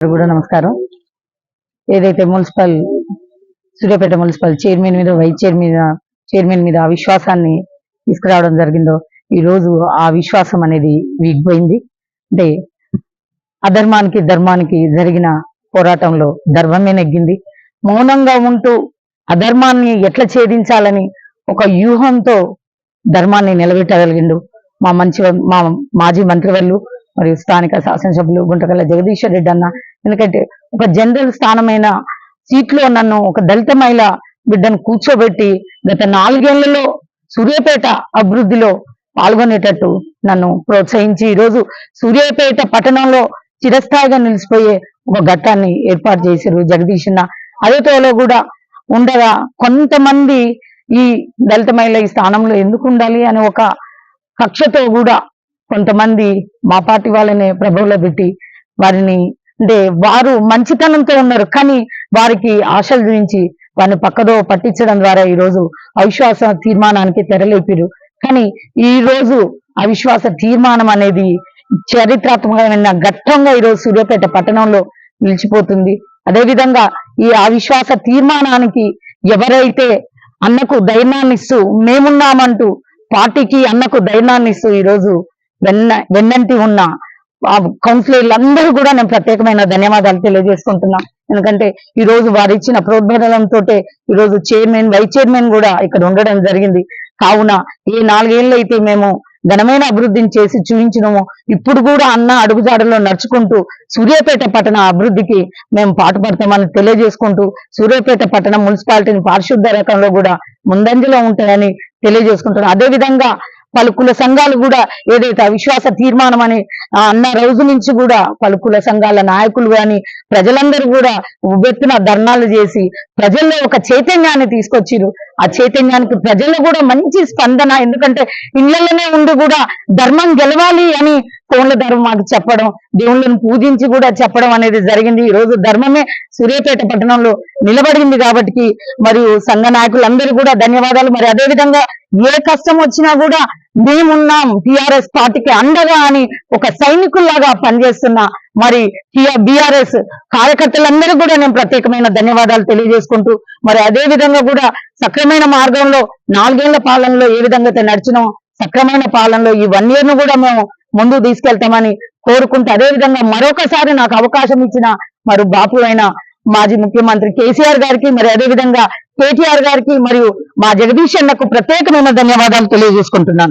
కూడా నమస్కారం. ఏదైతే మున్సిపల్ సూర్యాపేట మున్సిపల్ చైర్మన్ మీద వైస్ చైర్మన్ మీద చైర్మన్ మీద అవిశ్వాసాన్ని తీసుకురావడం జరిగిందో ఈ రోజు ఆ విశ్వాసం అనేది వీగిపోయింది. అంటే అధర్మానికి ధర్మానికి జరిగిన పోరాటంలో ధర్మమే నెగ్గింది. మౌనంగా ఉంటూ అధర్మాన్ని ఎట్లా ఛేదించాలని ఒక వ్యూహంతో ధర్మాన్ని నిలబెట్టగలిగిండు మా మంచి మా మాజీ మంత్రివర్లు మరియు స్థానిక శాసనసభ్యులు గుంటకల్ల జగదీశ్వర్ రెడ్డి అన్న. ఎందుకంటే ఒక జనరల్ స్థానమైన సీట్లో నన్ను ఒక దళిత మహిళ బిడ్డను కూర్చోబెట్టి గత నాలుగేళ్ళలో సూర్యాపేట అభివృద్ధిలో పాల్గొనేటట్టు నన్ను ప్రోత్సహించి ఈరోజు సూర్యాపేట పట్టణంలో చిరస్థాయిగా నిలిచిపోయే ఒక ఘట్టాన్ని ఏర్పాటు చేశారు జగదీశన్న అదే తోలో కూడా ఉండగా కొంతమంది ఈ దళిత మహిళ ఈ స్థానంలో ఎందుకు ఉండాలి అనే ఒక కక్షతో కూడా కొంతమంది మా పార్టీ వాళ్ళనే ప్రభువులో పెట్టి వారిని అంటే వారు మంచితనంతో ఉన్నారు కానీ వారికి ఆశలు గురించి వారిని పక్కదో పట్టించడం ద్వారా ఈ రోజు అవిశ్వాస తీర్మానానికి తెరలేపారు. కానీ ఈ రోజు అవిశ్వాస తీర్మానం అనేది చరిత్రాత్మకమైన ఘట్టంగా ఈ రోజు సూర్యాపేట పట్టణంలో నిలిచిపోతుంది. అదేవిధంగా ఈ అవిశ్వాస తీర్మానానికి ఎవరైతే అన్నకు ధైర్యాన్నిస్తూ మేమున్నామంటూ పార్టీకి అన్నకు ధైర్యాన్నిస్తూ ఈరోజు ఈ రోజు వెన్న వెన్నంటి ఉన్న ఆ కూడా నేను ప్రత్యేకమైన ధన్యవాదాలు తెలియజేసుకుంటున్నా. ఎందుకంటే ఈ రోజు వారు ఇచ్చిన ప్రోద్బలంతో ఈ రోజు చైర్మన్ వైస్ చైర్మన్ కూడా ఇక్కడ ఉండడం జరిగింది. కావున ఈ నాలుగేళ్ళు అయితే మేము ఘనమైన అభివృద్ధిని చేసి చూపించినము. ఇప్పుడు కూడా అన్న అడుగుజాడలో నడుచుకుంటూ సూర్యాపేట పట్టణ అభివృద్ధికి మేము పాటుపడతామని తెలియజేసుకుంటూ సూర్యాపేట పట్టణ మున్సిపాలిటీని పారిశుద్ధ రకంలో కూడా ముందంజలో ఉంటాయని తెలియజేసుకుంటున్నాం అదే విధంగా పలు కుల సంఘాలు కూడా ఏదైతే అవిశ్వాస తీర్మానం అని అన్న రోజు నుంచి కూడా పలు కుల సంఘాల నాయకులు గాని ప్రజలందరూ కూడా ఉబ్బెత్తున ధర్నాలు చేసి ప్రజల్లో ఒక చైతన్యాన్ని తీసుకొచ్చిరు ఆ చైతన్యానికి ప్రజల్లో కూడా మంచి స్పందన ఎందుకంటే ఇళ్ళలోనే ఉండి కూడా ధర్మం గెలవాలి అని కోన్ల ధర్మం మాకు చెప్పడం దేవుళ్ళని పూజించి కూడా చెప్పడం అనేది జరిగింది. ఈ రోజు ధర్మమే సూర్యాపేట పట్టణంలో నిలబడింది కాబట్టి మరియు సంఘ నాయకులందరూ కూడా ధన్యవాదాలు. మరి అదే విధంగా ఏ కష్టం వచ్చినా కూడా మేమున్నాం టిఆర్ఎస్ పార్టీకి అండగా అని ఒక సైనికుల్లాగా పనిచేస్తున్న మరి బిఆర్ఎస్ కార్యకర్తలందరూ కూడా నేను ప్రత్యేకమైన ధన్యవాదాలు తెలియజేసుకుంటూ మరి అదే విధంగా కూడా సక్రమైన మార్గంలో నాలుగేళ్ళ పాలనలో ఏ విధంగా అయితే నడిచినో సక్రమైన పాలనలో ఈ వన్ ఇయర్ను కూడా మేము ముందుకు తీసుకెళ్తామని కోరుకుంటూ అదే విధంగా మరొకసారి నాకు అవకాశం ఇచ్చిన మరి బాపు అయిన మాజీ ముఖ్యమంత్రి కేసీఆర్ గారికి మరి అదే విధంగా కేటీఆర్ గారికి మరియు మా జగదీష్ అన్నకు ప్రత్యేకమైన ధన్యవాదాలు తెలియజేసుకుంటున్నాను.